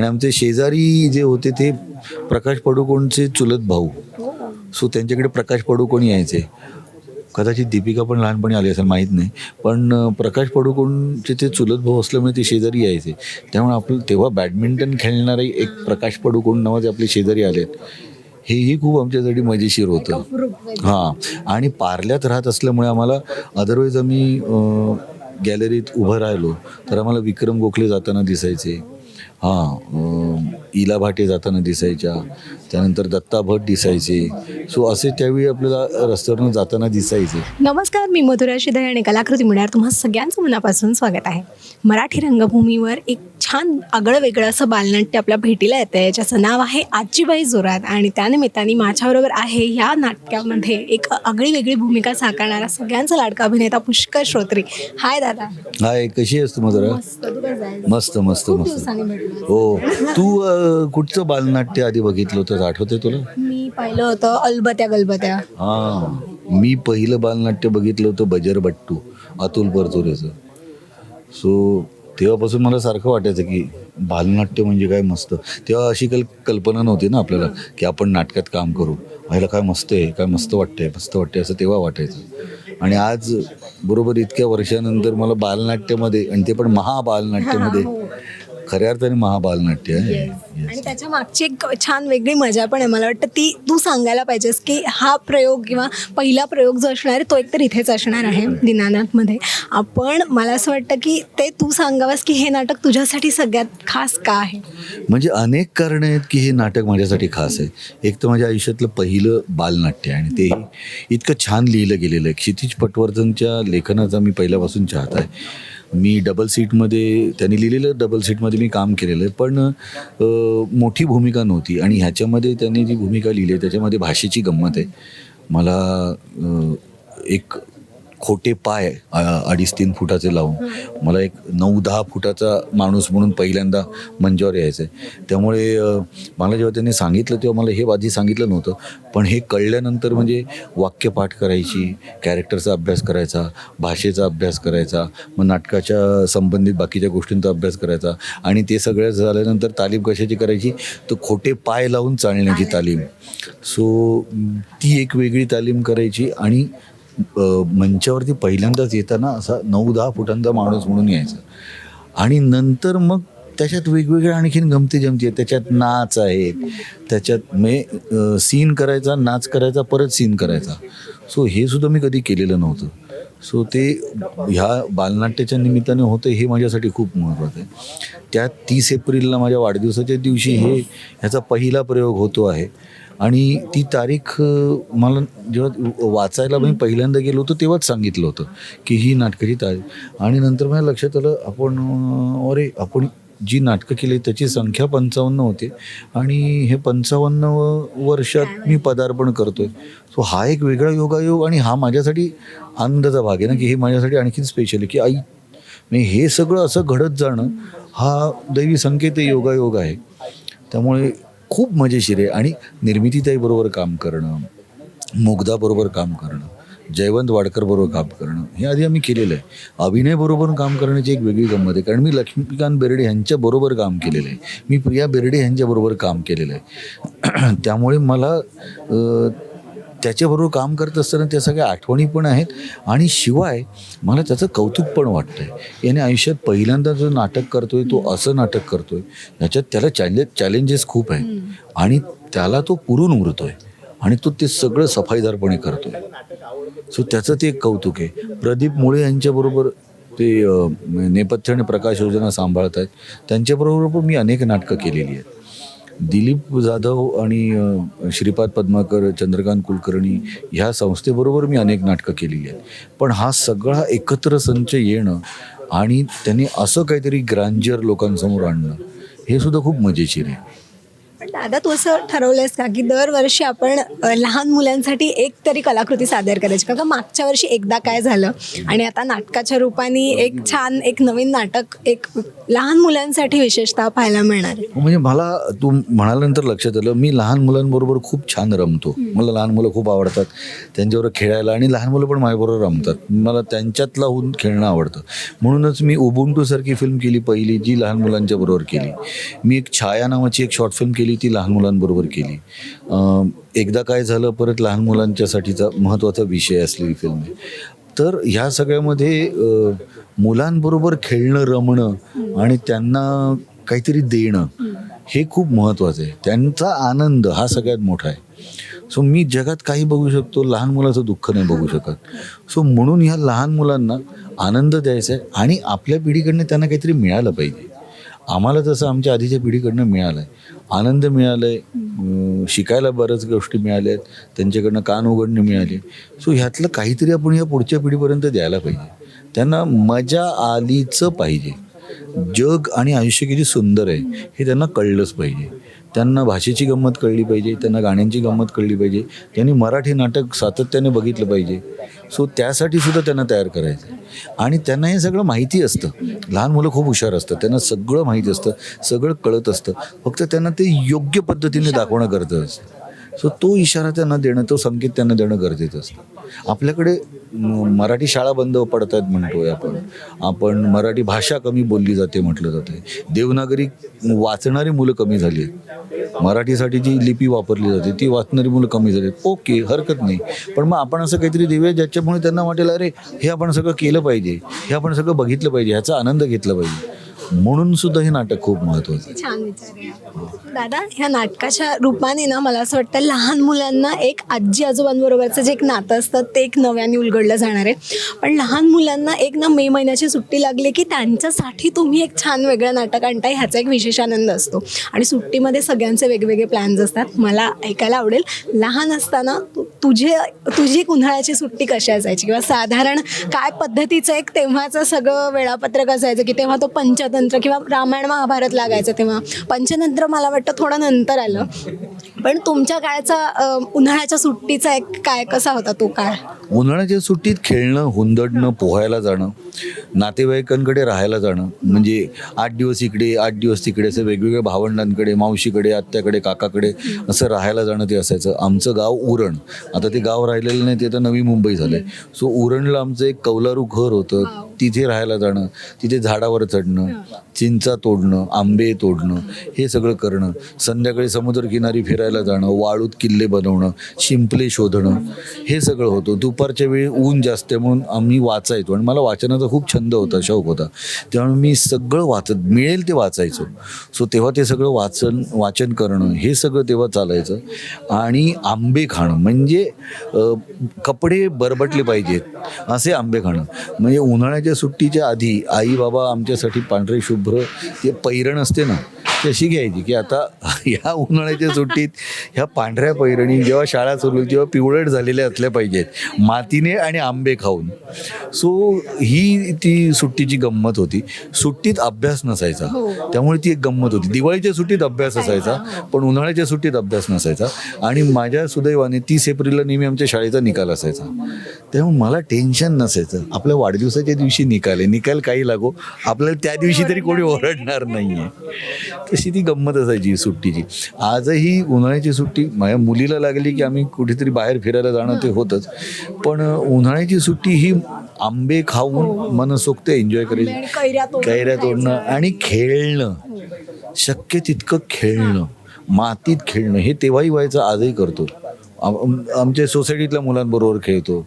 आणि आमचे शेजारी जे होते ते प्रकाश पडुकोणचे चुलत भाऊ. सो त्यांच्याकडे प्रकाश पडुकोण यायचे. कदाचित दीपिका पण लहानपणी आली असेल माहीत नाही. पण प्रकाश पडुकोणचे ते चुलत भाऊ असल्यामुळे ते शेजारी यायचे. त्यामुळे आपलं तेव्हा बॅडमिंटन खेळणारे एक प्रकाश पडुकोण नावाचे आपले शेजारी आलेत हेही खूप आमच्यासाठी मजेशीर होतं. हां. आणि पार्ल्यात राहत असल्यामुळे आम्हाला अदरवाईज आम्ही गॅलरीत उभं राहिलो. तर आम्हाला विक्रम गोखले जाताना दिसायचे. हां अं, इला भाटे जाताना दिसायच्या त्यानंतर दत्ता भट दिसायचे. सो असे त्यावेळी आपल्याला रस्त्यावरून जाताना दिसायचे. नमस्कार मी मधुरा शिदे आणि कलाकृती मिळणार तुम्हा सगळ्यांचं मनापासून स्वागत आहे. मराठी रंगभूमीवर एक छान आगळं वेगळं असं बालनाट्य आपल्या भेटीला येतं आहे ज्याचं नाव आहे आजीबाई जोरात. आणि त्यानिमित्ताने माझ्याबरोबर आहे या नाटकामध्ये एक आगळी वेगळी भूमिका साकारणारा सगळ्यांचा लाडका अभिनेता पुष्कर श्रोत्री. हाय दादा. हाय कशी आहेस तू मधुरा? मस्त? मस्त मस्त हो. तू कुठचं बालनाट्य आधी बघितलं होतं? आठवते तुला? मी पाहिलं होतं अलबत्या गलबत्या. हां. मी पहिलं बालनाट्य बघितलं होतं बजरबट्टू अतुल परचुरेचं. सो तेव्हापासून मला सारखं वाटायचं की बालनाट्य म्हणजे काय मस्त. तेव्हा अशी कल कल्पना नव्हती ना आपल्याला की आपण नाटकात काम करू. व्हायला काय मस्त आहे काय मस्त वाटतंय मस्त वाटतंय असं तेव्हा वाटायचं. आणि आज बरोबर इतक्या वर्षानंतर मला बालनाट्यामध्ये आणि ते पण महाबालनाट्यामध्ये खऱ्या अर्थाने महाबालनाट्य आहे. आणि त्याच्या मागची एक छान वेगळी मजा पण आहे. मला वाटतं ती तू सांगायला पाहिजेस की हा प्रयोग किंवा पहिला प्रयोग जो असणार आहे तो एकतर इथेच असणार आहे दिनानाथमध्ये. आपण मला असं वाटतं की ते तू सांगावंस की हे नाटक तुझ्यासाठी सगळ्यात खास का आहे? म्हणजे अनेक कारणं आहेत की हे नाटक माझ्यासाठी खास आहे. एक तर माझ्या आयुष्यातलं पहिलं बालनाट्य आहे आणि तेही इतकं छान लिहिलं गेलेलं आहे. क्षितिज पटवर्धनच्या लेखनाचा मी पहिल्यापासून चाहत आहे. मी डबल सीटमध्ये त्यांनी लिहिलेलं डबल सीटमध्ये मी काम केलेलं आहे. पण मोठी भूमिका नव्हती. आणि ह्याच्यामध्ये त्यांनी जी भूमिका लिहिली आहे त्याच्यामध्ये भाषेची गंमत आहे. मला एक खोटे पाय अडीच तीन फुटाचे लावून. मला एक नऊ दहा फुटाचा माणूस म्हणून पहिल्यांदा मंचावर यायचं आहे त्यामुळे मला जेव्हा त्यांनी सांगितलं तेव्हा मला हे आधी सांगितलं नव्हतं. पण हे कळल्यानंतर म्हणजे वाक्यपाठ करायची कॅरेक्टरचा अभ्यास करायचा भाषेचा अभ्यास करायचा मग नाटकाच्या संबंधित बाकीच्या गोष्टींचा अभ्यास करायचा आणि ते सगळं झाल्यानंतर तालीम कशाची करायची? तर खोटे पाय लावून चालण्याची तालीम. सो ती एक वेगळी तालीम करायची आणि मंचावरती पहिल्यांदाच येताना असा नऊ दहा फुटांचा माणूस म्हणून यायचा. आणि नंतर मग त्याच्यात वेगवेगळ्या आणखीन गमती जमती आहेत. त्याच्यात नाच आहे त्याच्यात मे सीन करायचा नाच करायचा परत सीन करायचा. सो हे सुद्धा मी कधी केलेलं नव्हतं. सो ते ह्या बालनाट्याच्या निमित्ताने होतं हे माझ्यासाठी खूप महत्त्वाचं आहे. त्या तीस एप्रिलला माझ्या वाढदिवसाच्या दिवशी हे ह्याचा पहिला प्रयोग होतो आहे. आणि ती तारीख मला जेव्हा वाचायला मी पहिल्यांदा गेलो होतो तेव्हाच सांगितलं होतं की ही नाटकाची तारीख. आणि नंतर माझ्या लक्षात आलं आपण अरे आपण जी नाटकं केली त्याची संख्या पंचावन्न होते. आणि हे पंचावन्न वर्षात मी पदार्पण करतोय. सो हा एक वेगळा योगायोग आणि हा माझ्यासाठी आनंदाचा भाग आहे ना की हे माझ्यासाठी आणखीन स्पेशल आहे की आई मी हे सगळं असं घडत जाणं हा दैवी संकेत आहे, योगायोग आहे. त्यामुळे खूप मजेशीर आहे आणि निर्मितीताईबरोबर काम करणं मुग्धाबरोबर काम करणं जयवंत वाडकर बरोबर काम करणं हे आधी आम्ही केलेलं आहे. अभिनयबरोबर काम करण्याची एक वेगळी गंमत आहे कारण मी लक्ष्मीकांत बेर्डे ह्यांच्याबरोबर काम केलेलं आहे. मी प्रिया बेर्डे यांच्याबरोबर काम केलेलं आहे. त्यामुळे मला त्याच्याबरोबर काम करत असताना त्या सगळ्या आठवणी पण आहेत. आणि शिवाय मला त्याचं कौतुक पण वाटतं आहे याने आयुष्यात पहिल्यांदा जो नाटक करतोय तो असं नाटक करतोय ह्याच्यात त्याला चॅलेंज चॅलेंजेस खूप आहेत. आणि त्याला तो पुरून उरतोय. आणि तो ते सगळं सफाईदारपणे करतोय. सो त्याचं ते एक कौतुक आहे. प्रदीप मुळे यांच्याबरोबर ते नेपथ्य आणि प्रकाश योजना सांभाळत आहेत त्यांच्याबरोबर पण मी अनेक नाटकं केलेली आहेत. दिलीप जाधव आणि श्रीपाद पद्माकर चंद्रकांत कुलकर्णी ह्या संस्थेबरोबर मी अनेक नाटकं केलेली आहेत. पण हा सगळा एकत्र संच येणं आणि त्यांनी असं काहीतरी ग्रँजर लोकांसमोर आणणं हे सुद्धा खूप मजेशीर आहे. पण दादा तू असं ठरवलंयस का की दरवर्षी आपण अ, लहान मुलांसाठी एक तरी कलाकृती सादर करायची? कारण का मागच्या वर्षी एकदा काय झालं आणि आता नाटकाच्या रूपाने एक छान एक नवीन नाटक एक लहान मुलांसाठी विशेषतः पाहायला मिळणार आहे. म्हणजे मला तू म्हणाल्यानंतर लक्षात आलं मी लहान मुलांबरोबर खूप छान रमतो. मला लहान मुलं खूप आवडतात. त्यांच्याबरोबर खेळायला आणि लहान मुलं पण माझ्याबरोबर रमतात. मला त्यांच्यातला होऊन खेळणं आवडतं. म्हणूनच मी उबुंटूसारखी फिल्म केली पहिली जी लहान मुलांच्या बरोबर केली. मी एक छाया नावाची एक शॉर्ट फिल्म केली. ती लहान मुलांबरोबर केली. एकदा काय झालं परत लहान मुलांच्यासाठीचा महत्त्वाचा विषय असलेली फिल्म आहे. तर ह्या सगळ्यामध्ये मुलांबरोबर खेळणं रमणं आणि त्यांना काहीतरी देणं हे खूप महत्त्वाचं आहे. त्यांचा आनंद हा सगळ्यात मोठा आहे. सो मी जगात काही बघू शकतो लहान मुलाचं दुःख नाही बघू शकत. सो म्हणून ह्या लहान मुलांना आनंद द्यायचा आहे आणि आपल्या पिढीकडनं त्यांना काहीतरी मिळालं पाहिजे. आम्हाला तसं आमच्या आधीच्या पिढीकडनं मिळालं आहे आनंद मिळाला आहे शिकायला बऱ्याच गोष्टी मिळाल्या आहेत त्यांच्याकडनं कान उघडणे मिळाली. सो ह्यातलं काहीतरी आपण या पुढच्या पिढीपर्यंत द्यायला पाहिजे. त्यांना मजा आलीचं पाहिजे. जग आणि आयुष्य किती सुंदर आहे हे त्यांना कळलंच पाहिजे. त्यांना भाषेची गंमत कळली पाहिजे त्यांना गाण्यांची गंमत कळली पाहिजे त्यांनी मराठी नाटक सातत्याने बघितलं पाहिजे. सो त्यासाठी सुद्धा त्यांना तयार करायचं आहे. आणि त्यांना हे सगळं माहिती असतं. लहान मुलं खूप हुशार असतात. त्यांना सगळं माहिती असतं सगळं कळत असतं. फक्त त्यांना ते योग्य पद्धतीने दाखवणं गरजेचं असतं. सो तो इशारा त्यांना देणं तो संकेत त्यांना देणं गरजेचं असतं. आपल्याकडे मराठी शाळा बंद पडत आहेत म्हणतोय आपण. आपण मराठी भाषा कमी बोलली जाते म्हटलं जाते देवनागरी वाचणारी मुलं कमी झाली आहेत. मराठीसाठी जी लिपी वापरली जाते ती वाचणारी मुलं कमी झाली आहेत. ओके हरकत नाही. पण मग आपण असं काहीतरी देऊया ज्याच्यामुळे त्यांना वाटेल अरे हे आपण सगळं केलं पाहिजे. हे आपण सगळं बघितलं पाहिजे. ह्याचा आनंद घेतला पाहिजे. म्हणून सुद्धा हे नाटक खूप महत्वाचं छान विचार दादा ह्या नाटकाच्या रूपाने ना मला असं वाटतं लहान मुलांना एक आजी आजोबांबरोबरचं जे एक नातं असतं ते एक नव्याने उलगडलं जाणार आहे. पण लहान मुलांना एक ना मे महिन्याची सुट्टी लागली की त्यांच्यासाठी तुम्ही एक छान वेगळं नाटक आणताय ह्याचा एक विशेष आनंद असतो. आणि सुट्टीमध्ये सगळ्यांचे वेगवेगळे प्लॅन्स असतात. मला ऐकायला आवडेल लहान असताना तुझे तुझी उन्हाळ्याची सुट्टी कशी असायची? किंवा साधारण काय पद्धतीचं एक तेव्हाचं सगळं वेळापत्रक असायचं की तेव्हा तो पंचतंत्र किंवा रामायण महाभारत लागायचं तेव्हा. पंचतंत्र मला वाटतं थोडं नंतर आलं. पण तुमच्या काळाचा उन्हाळ्याच्या सुट्टीचा एक काय कसा होता तो काळ? उन्हाळ्याच्या सुट्टीत खेळणं हुंदडणं पोहायला जाणं नातेवाईकांकडे राहायला जाणं. म्हणजे आठ दिवस इकडे आठ दिवस तिकडे असं वेगवेगळ्या भावंडांकडे मावशीकडे आत्याकडे काकाकडे असं राहायला जाणं ते असायचं. आमचं गाव उरण. आता ते गाव राहिलेलं नाही ते तर नवी मुंबई झालं सो उरणला आमचं एक कौलारू घर होतं. तिथे राहायला जाणं तिथे झाडावर चढणं चिंचा तोडणं आंबे तोडणं हे सगळं करणं संध्याकाळी समुद्रकिनारी फिरायला जाणं वाळूत किल्ले बनवणं शिंपले शोधणं हे सगळं होतं. दुपारच्या वेळी ऊन जास्त आहे म्हणून आम्ही वाचायचो आणि मला वाचनाचा खूप छंद होता शौक होता. त्यामुळे मी सगळं वाचत मिळेल ते वाचायचो. सो तेव्हा ते सगळं वाचन वाचन करणं हे सगळं तेव्हा चालायचं. आणि आंबे खाणं म्हणजे कपडे बरबटले पाहिजेत असे आंबे खाणं. म्हणजे उन्हाळ्याच्या सुट्टीच्या आधी आई बाबा आमच्यासाठी पांढरे शुभ्र ते पैरण असते ना ती अशी घ्यायची की आता ह्या उन्हाळ्याच्या सुट्टीत ह्या पांढऱ्या पैरणी जेव्हा शाळा सुरू तेव्हा पिवळट झालेल्या असल्या पाहिजेत मातीने आणि आंबे खाऊन. सो ही ती सुट्टीची गंमत होती. सुट्टीत अभ्यास नसायचा. त्यामुळे ती एक गंमत होती. दिवाळीच्या सुट्टीत अभ्यास असायचा पण उन्हाळ्याच्या सुट्टीत अभ्यास नसायचा. आणि माझ्या सुदैवाने तीस एप्रिलला नेहमी आमच्या शाळेचा निकाल असायचा. त्यामुळे मला टेन्शन नसायचं. आपल्या वाढदिवसाच्या दिवशी निकाल आहे. निकाल काही लागो. आपल्याला त्या दिवशी तरी कोणी ओरडणार नाही आहे तशी ती गंमत असायची सुट्टीची? आजही उन्हाळ्याची सुट्टी माझ्या मुलीला लागली की आम्ही कुठेतरी बाहेर फिरायला जाणं ते होतंच. पण उन्हाळ्याची सुट्टी ही आंबे खाऊन मनसोक्त एन्जॉय करायची. कैऱ्या तोडणं. आणि खेळणं. शक्य तितकं खेळणं. मातीत खेळणं. हे तेव्हाही व्हायचं आजही करतो. आम- आमच्या सोसायटीतल्या मुलांबरोबर खेळतो.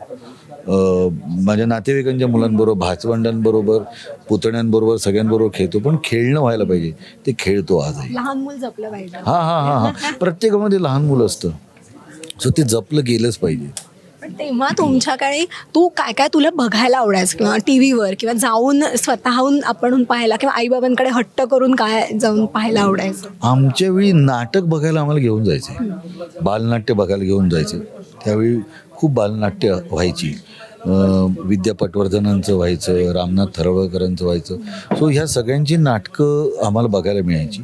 माझ्या नातेवाईकांच्या मुलांबरोबर भाचवंडांबरोबर पुतण्यांबरोबर सगळ्यांबरोबर खेळतो. पण खेळणं व्हायला पाहिजे. ते खेळतो आजही. लहान मूल जपलं पाहिजे. हा हा हा हा. प्रत्येकामध्ये लहान मुलं असतं. सो ते जपलं गेलंच पाहिजे. पण तेव्हा तुमच्या काळी तू काय काय तुला बघायला आवडायचं? किंवा टी व्हीवर किंवा जाऊन स्वतःहून आपण पाहायला किंवा आईबाबांकडे हट्ट करून काय जाऊन पाहायला आवडायचं? आमच्या वेळी नाटक बघायला आम्हाला घेऊन जायचे. बालनाट्य बघायला घेऊन जायचे. त्यावेळी खूप बालनाट्य व्हायची. विद्या पटवर्धनांचं व्हायचं रामनाथ थरवळकरांचं व्हायचं. सो ह्या सगळ्यांची नाटकं आम्हाला बघायला मिळायची.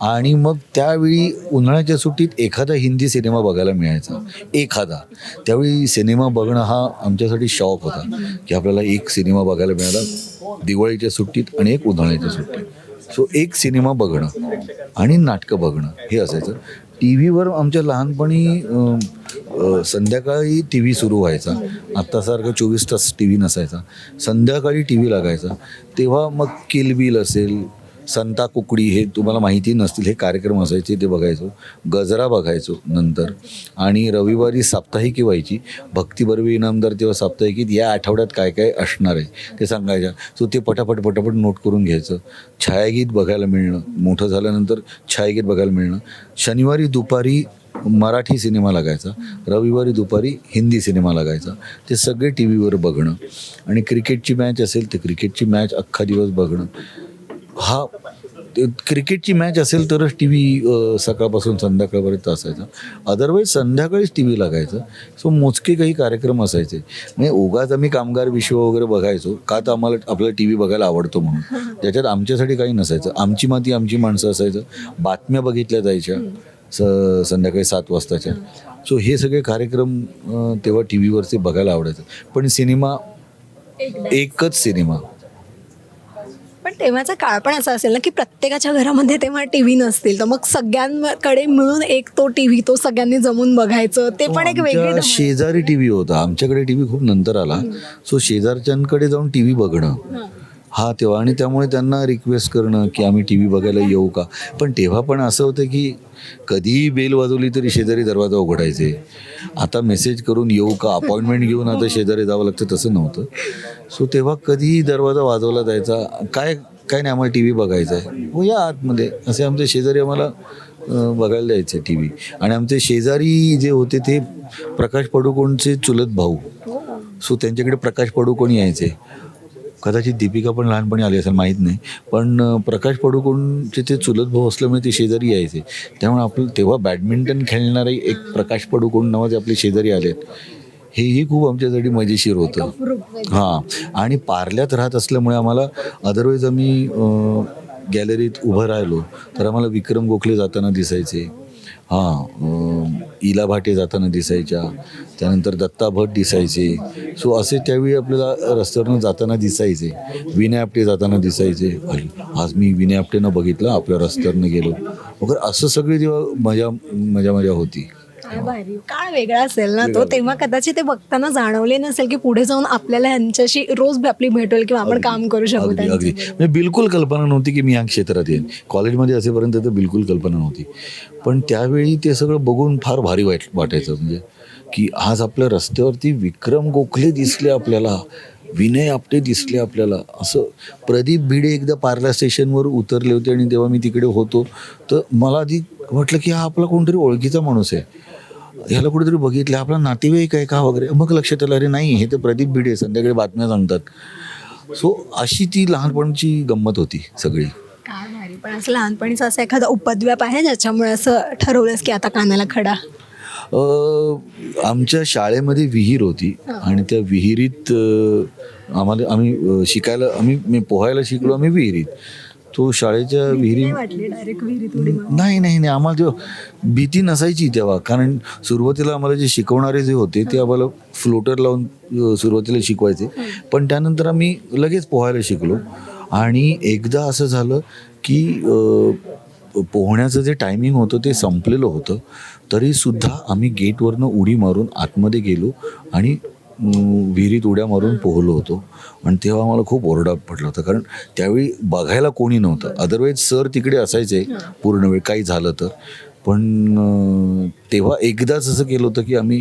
आणि मग त्यावेळी उन्हाळ्याच्या सुट्टीत एखादा हिंदी सिनेमा बघायला मिळायचा. एखादा. त्यावेळी सिनेमा बघणं हा आमच्यासाठी शौक होता. की आपल्याला एक सिनेमा बघायला मिळाला दिवाळीच्या सुट्टीत आणि एक उन्हाळ्याच्या सुट्टीत. सो एक सिनेमा बघणं आणि नाटकं बघणं हे असायचं. टी व्हीवर आमच्या लहानपणी संध्याकाळी टी व्ही सुरू व्हायचा. आत्तासारखं चोवीस तास टी व्ही नसायचा. संध्याकाळी टी व्ही लागायचा. तेव्हा मग किलबिल असेल संता कुकडी हे तुम्हाला माहिती नसतील हे कार्यक्रम असायचे ते बघायचो. गजरा बघायचो नंतर. आणि रविवारी साप्ताहिकी व्हायची. भक्ती बर्वे इनामदार तेव्हा साप्ताहिकीत या आठवड्यात काय काय असणार आहे ते सांगायच्या. सो ते पटापट पटापट नोट करून घ्यायचं. छायागीत बघायला मिळणं. मोठं झाल्यानंतर छायागीत बघायला मिळणं. शनिवारी दुपारी मराठी सिनेमा लागायचा. रविवारी दुपारी हिंदी सिनेमा लागायचा. ते सगळे टी व्हीवर बघणं. आणि क्रिकेटची मॅच असेल तर क्रिकेटची मॅच अख्खा दिवस बघणं. हा क्रिकेटची मॅच असेल तरच टी व्ही सकाळपासून संध्याकाळपर्यंत असायचा. अदरवाईज संध्याकाळीच टी व्ही लागायचं. सो मोजके काही कार्यक्रम असायचे. म्हणजे उगाच आम्ही कामगार विश्व वगैरे बघायचो का तर आम्हाला आपल्याला टी व्ही बघायला आवडतो म्हणून. त्याच्यात आमच्यासाठी काही नसायचं. आमची माती आमची माणसं असायचं. बातम्या बघितल्या जायच्या स संध्याकाळी सात वाजताच्या. सो हे सगळे कार्यक्रम तेव्हा टी व्हीवरचे बघायला आवडायचं. पण सिनेमा एकच सिनेमा. पण तेव्हाचा काळ पण असा असेल ना की प्रत्येकाच्या घरामध्ये तेव्हा टी व्ही नसतील. तर मग सगळ्यांकडे मिळून एक तो टी व्ही तो सगळ्यांनी जमून बघायचं. ते पण एक वेगळी. शेजारी टीव्ही होता. आमच्याकडे टीव्ही खूप नंतर आला. सो शेजारच्यांकडे जाऊन टीव्ही बघणं. हां. हा तेव्हा. आणि त्यामुळे त्यांना रिक्वेस्ट करणं की आम्ही टी व्ही बघायला येऊ का? पण तेव्हा पण असं होतं की कधीही बेल वाजवली तरी शेजारी दरवाजा उघडायचे. आता मेसेज करून येऊ का? अपॉइंटमेंट घेऊन आता शेजारी जावं लागतं तसं नव्हतं. सो तेव्हा कधीही दरवाजा वाजवला जायचा. काय काय नाही आम्हाला टी व्ही बघायचा आहे. हो या आतमध्ये. असे आमचे शेजारी आम्हाला बघायला द्यायचे टी व्ही आणि आमचे शेजारी जे होते ते प्रकाश पडुकोणचे चुलत भाऊ. सो त्यांच्याकडे प्रकाश पडुकोण यायचे. कदाचित दीपिका पण लहानपणी आली असेल माहीत नाही. पण प्रकाश पडुकोणचे ते चुलत भाऊ असल्यामुळे ते शेजारी यायचे. त्यामुळे आपलं तेव्हा बॅडमिंटन खेळणारे एक प्रकाश पडुकोण नावाचे आपले शेजारी आलेत. हेही खूप आमच्यासाठी मजेशीर होतं. हां. आणि पार्ल्यात राहत असल्यामुळे आम्हाला अदरवाईज आम्ही गॅलरीत उभं राहिलो. तर आम्हाला विक्रम गोखले जाताना दिसायचे. हां इला भाटे जाताना दिसायच्या त्यानंतर दत्ता भट दिसायचे. सो असे त्यावेळी आपल्याला रस्त्यावरनं जाताना दिसायचे. विनय आपटे जाताना दिसायचे. अरे आज मी विनय आपटेनं बघितलं आपल्या रस्त्यावरनं गेलो. वगैरे असं सगळी जेव्हा मजा मजा मजा होती. काय भारी. काळ वेगळा असेल ना तो? तेव्हा कदाचित ते बघताना जाणवले नसेल की पुढे जाऊन आपल्याला यांच्याशी रोज आपली भेट होईल किंवा आपण काम करू शकू अगदी अगदी. म्हणजे बिलकुल कल्पना नव्हती की मी ह्या क्षेत्रात येईन. कॉलेजमध्ये असेपर्यंत तर बिलकुल कल्पना नव्हती. पण त्यावेळी ते सगळं बघून फार भारी वाईट वाटायचं. म्हणजे की आज आपल्या रस्त्यावरती विक्रम गोखले दिसले आपल्याला. विनय आपटे दिसले आपल्याला. असं प्रदीप भिडे एकदा पार्ला स्टेशनवर उतरले होते आणि तेव्हा मी तिकडे होतो. तर मला आधी वाटलं की हा आपला कोणतरी ओळखीचा माणूस आहे. ह्याला कुठेतरी बघितलं आपला नातेवाईक आहे का वगैरे मग लक्षात आलं अरे नाही हे तर प्रदीप भिडे संध्याकाळी बातम्या सांगतात. सो अशी ती लहानपणची गंमत होती सगळी. काय भारी पण असं लहानपणीचा असा एखादा उपद्व्याप आहे ज्याच्यामुळे असं ठरवलंस की आता कानाला खडा? अ, आमच्या शाळेमध्ये विहीर होती आणि त्या विहिरीत आम्हाला आम्ही शिकायला आम्ही मी पोहायला शिकलो आम्ही विहिरीत. तो शाळेच्या विहिरी. नाही नाही नाही आम्हाला तेव्हा भीती नसायची तेव्हा. कारण सुरुवातीला आम्हाला जे शिकवणारे जे होते ते आम्हाला फ्लोटर लावून सुरुवातीला शिकवायचे. पण त्यानंतर आम्ही लगेच पोहायला शिकलो. आणि एकदा असं झालं की पोहण्याचं जे टायमिंग होतं ते संपलेलं होतं. तरीसुद्धा आम्ही गेटवरनं उडी मारून आतमध्ये गेलो आणि विहिरीत उड्या मारून पोहलो होतो. आणि तेव्हा आम्हाला खूप ओरडा पडला होता. कारण त्यावेळी बघायला कोणी नव्हतं. अदरवाईज सर तिकडे असायचे. पूर्ण वेळ काही झालं तर. पण तेव्हा एकदाच असं केलं होतं की आम्ही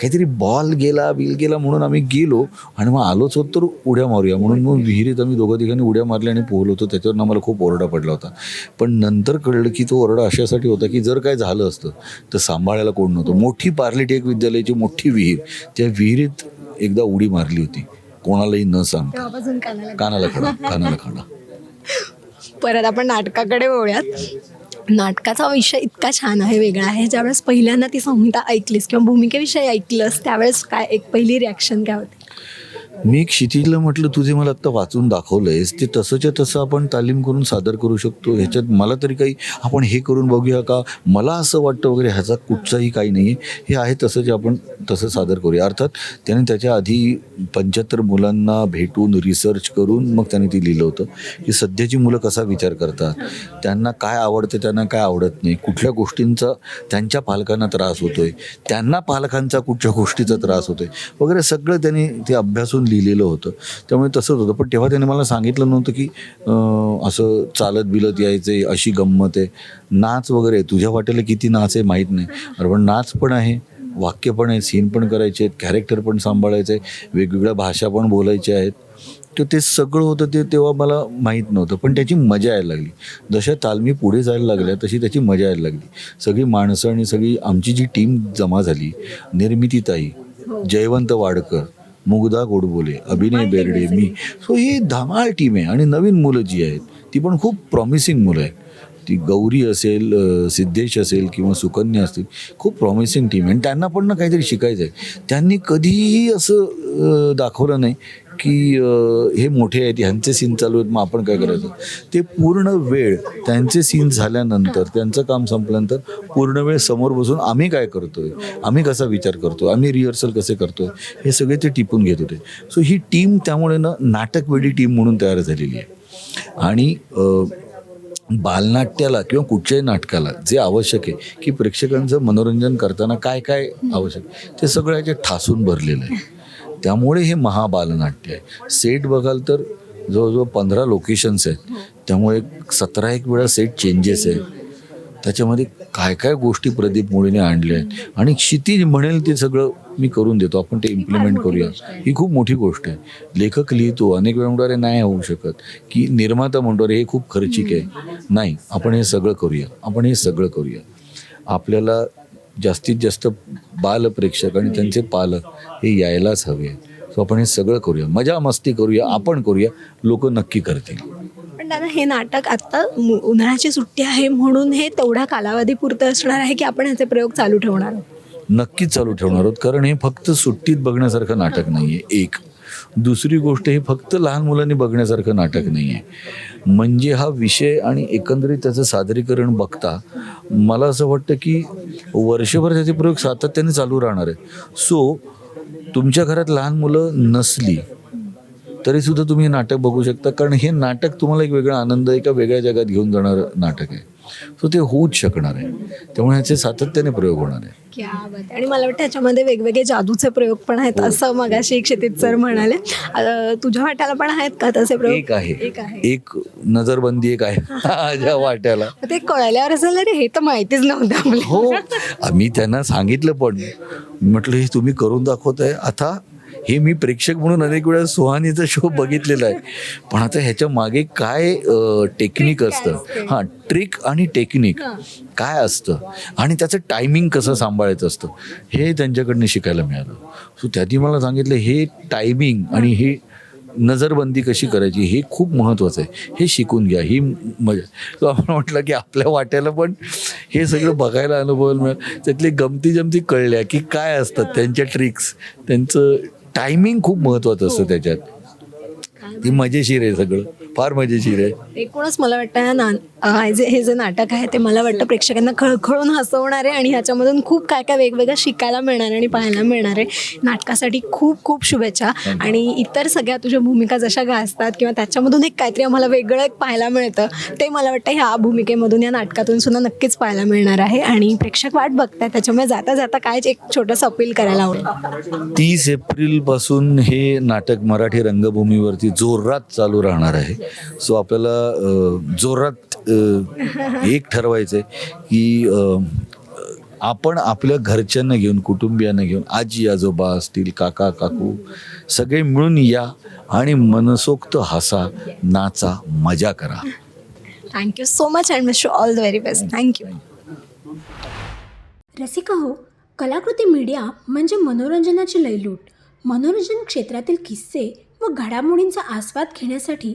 काहीतरी बॉल गेला बिल गेला म्हणून आम्ही गेलो आणि मग आलोच होत तर उड्या मारूया म्हणून मग विहिरीत आम्ही दोघं तिघांनी उड्या मारल्या आणि पोहलो होतो. त्याच्यावर आम्हाला खूप ओरडा पडला होता. पण नंतर कळलं की तो ओरडा अशासाठी होता की जर काय झालं असतं तर सांभाळायला कोण नव्हतं. मोठी पार्ली टेक विद्यालयाची मोठी विहीर. त्या विहिरीत एकदा उडी मारली होती. कोणालाही न सांगता. कानाला खडा कानाला खडा परत आपण नाटकाकडे वळूयात. नाटकाचा विषय इतका छान आहे वेगळा आहे. ज्यावेळेस पहिल्यांदा ती संहिता ऐकलीस किंवा भूमिकेविषयी ऐकलंस त्यावेळेस काय एक पहिली रिॲक्शन काय होती? मी क्षितिजला म्हटलं तुझे मला आत्ता वाचून दाखवलंयस ते तसंच्या तसं आपण तालीम करून सादर करू शकतो. ह्याच्यात मला तरी काही आपण हे करून बघूया का? मला असं वाटतं वगैरे ह्याचा कुठचाही काही नाही. आहे हे आहे तसं जे आपण तसं सादर करूया. अर्थात त्याने त्याच्या आधी पंच्याहत्तर मुलांना भेटून रिसर्च करून मग त्याने ती लिहिलं होतं. की सध्याची मुलं कसा विचार करतात? त्यांना काय आवडतं त्यांना काय आवडत नाही? कुठल्या गोष्टींचा त्यांच्या पालकांना त्रास होतोय? त्यांना पालकांचा कुठच्या गोष्टीचा त्रास होतोय? वगैरे सगळं त्यांनी ते अभ्यासून लिहिलेलं होतं. त्यामुळे तसंच होतं पण तेव्हा त्याने मला सांगितलं नव्हतं की असं चालत बिलत यायचे अशी गंमत आहे. नाच वगैरे तुझ्या वाटेला किती नाच आहे माहीत नाही. अरे पण नाच पण आहे वाक्य पण आहे सीन पण करायचे आहेत कॅरेक्टर पण सांभाळायचे आहे वेगवेगळ्या भाषा पण बोलायच्या आहेत. तर ते सगळं होतं ते तेव्हा मला माहीत नव्हतं. पण त्याची मजा यायला लागली. जशा तालमी पुढे जायला लागल्या तशी त्याची मजा यायला लागली. सगळी माणसं आणि सगळी आमची जी टीम जमा झाली निर्मितीताई जयवंत वाडकर मुग्धा गोडबोले अभिनय बेर्डे मी. सो ही धमाल टीम आहे आणि नवीन मुलं जी आहेत ती पण खूप प्रॉमिसिंग मुलं आहेत. ती गौरी असेल सिद्धेश असेल किंवा सुकन्या असतील खूप प्रॉमिसिंग टीम आहे. आणि त्यांना पण ना काहीतरी शिकायचं आहे त्यांनी कधीही असं दाखवलं नाही की हे मोठे आहेत ह्यांचे सीन चालू आहेत मग आपण काय करायचं? ते पूर्ण वेळ त्यांचे सीन झाल्यानंतर त्यांचं काम संपल्यानंतर पूर्ण वेळ समोर बसून आम्ही काय करतोय? आम्ही कसा विचार करतो आम्ही रिहर्सल कसे करतोय? हे सगळे ते टिपून घेत होते. सो ही टीम त्यामुळे ना नाटकवेडी टीम म्हणून तयार झालेली आहे. आणि बालनाट्याला किंवा कुठच्याही नाटकाला जे आवश्यक आहे की प्रेक्षकांचं मनोरंजन करताना काय काय आवश्यक ते सगळं याच्यात ठासून भरलेलं आहे. त्यामुळे हे महाबालनाट्य आहे. सेट बघाल तर जवळजवळ पंधरा लोकेशन्स आहेत. त्यामुळे सतरा एक वेळा सेट चेंजेस आहेत. त्याच्यामध्ये काय काय गोष्टी प्रदीप मुळीने आणल्या आहेत. आणि क्षितिज म्हणेल ते सगळं मी करून देतो. आपण ते इम्प्लिमेंट करूया. ही खूप मोठी गोष्ट आहे. लेखक लिहितो. अनेक वेळा म्हणतो अरे नाही होऊ शकत. की निर्माता म्हणतो अरे हे खूप खर्चिक आहे. नाही. आपण हे सगळं करूया. आपण हे सगळं करूया. आपल्याला जास्तीत जास्त बाल प्रेक्षक आणि त्यांचे पालक हे यायलाच हवे सो आपण हे सगळं करूया. मजा मस्ती करूया. आपण करूया. लोक नक्की करतील. पण दादा हे नाटक आत्ता मु- उन्हाळ्याची सुट्टी आहे म्हणून हे तेवढ्या कालावधीपुरतं असणार आहे की आपण ह्याचे प्रयोग चालू ठेवणार आहोत? नक्कीच चालू ठेवणार आहोत. कारण हे फक्त सुट्टीत बघण्यासारखं नाटक नाही आहे एक. दुसरी गोष्ट हे फक्त लहान मुलांनी बघण्यासारखं नाटक नाही आहे म्हणजे हा विषय आणि एकंदरीत त्याचं सादरीकरण बघता मला असं वाटतं की वर्षभर त्याचे प्रयोग सातत्याने चालू राहणार आहे सो तुमच्या घरात लहान मुलं नसली तरीसुद्धा तुम्ही हे नाटक बघू शकता. कारण हे नाटक तुम्हाला एक वेगळा आनंद एका वेगळ्या जगात घेऊन जाणारं नाटक आहे. सो ते होऊच शकणार आहे. त्यामुळे ह्याचे सातत्याने प्रयोग होणार आहे क्या बात आहे. आणि मला वाटतं ह्याच्यामध्ये वेगवेगळे जादूचे प्रयोग पण आहेत असं मगाशी क्षितिज सर म्हणाले. तुझ्या वाट्याला पण आहेत का तसे प्रयोग? एक आहे. एक आहे. एक नजरबंदी एक आहे. माझ्या वाट्याला. मग ते कळल्यावर असेल अरे हे तर माहितीच नव्हतं आपल्याला. हो. आम्ही त्यांना सांगितलं पण. म्हटलं हे तुम्ही करून दाखवताय. आता हे मी प्रेक्षक म्हणून अनेक वेळा सुहानीचा शो बघितलेला आहे. पण आता ह्याच्या मागे काय टेक्निक असतं? हां ट्रिक आणि टेक्निक काय असतं? आणि त्याचं टायमिंग कसं सांभाळायचं असतं? हे त्यांच्याकडनं शिकायला मिळालं. सो त्यांनी मला सांगितलं हे टायमिंग आणि हे नजरबंदी कशी करायची हे खूप महत्त्वाचं आहे. हे शिकून घ्या. ही मजा. तो आपण म्हटलं की आपल्या वाट्याला पण हे सगळं बघायला अनुभवायला मिळालं. त्यातले गमती जमती कळल्या की काय असतात त्यांच्या ट्रिक्स त्यांचं टायमिंग खूप महत्त्वाचं असतं त्याच्यात. ती मजेशीर आहे सगळं. फार मजेशीर आहे. एकूणच मला वाटतं ना हे जे हे जे नाटक आहे ते मला वाटतं प्रेक्षकांना खळखळून हसवणार आहे आणि ह्याच्यामधून खूप काय काय वेगवेगळं शिकायला मिळणार आहे आणि पाहायला मिळणार आहे. नाटकासाठी खूप खूप शुभेच्छा. आणि इतर सगळ्या तुझ्या भूमिका जशा गाजतात किंवा त्याच्यामधून एक काहीतरी आम्हाला वेगळं एक पाहायला मिळतं ते मला वाटतं ह्या भूमिकेमधून या नाटकातून सुद्धा नक्कीच पाहायला मिळणार आहे. आणि प्रेक्षक वाट बघताय त्याच्यामुळे जाता जाता काय एक छोटंसं अपील करायला आवडेल? तीस एप्रिलपासून हे नाटक मराठी रंगभूमीवरती जोरात चालू राहणार आहे. सो आपल्याला जोरात एक ठरवायचं आहे की आपण आपल्या घरच्यांना घेऊन कुटुंबियांना घेऊन आजी आजोबा असतील काका काकू सगळे मिळून या आणि मनसोक्त हसा नाचा मजा करा. Thank you so much and miss you all the very best thank you Rasika हो कलाकृती मीडिया म्हणजे मनोरंजनाची लयलूट. मनोरंजन क्षेत्रातील किस्से व घडामोडींचा आस्वाद घेण्यासाठी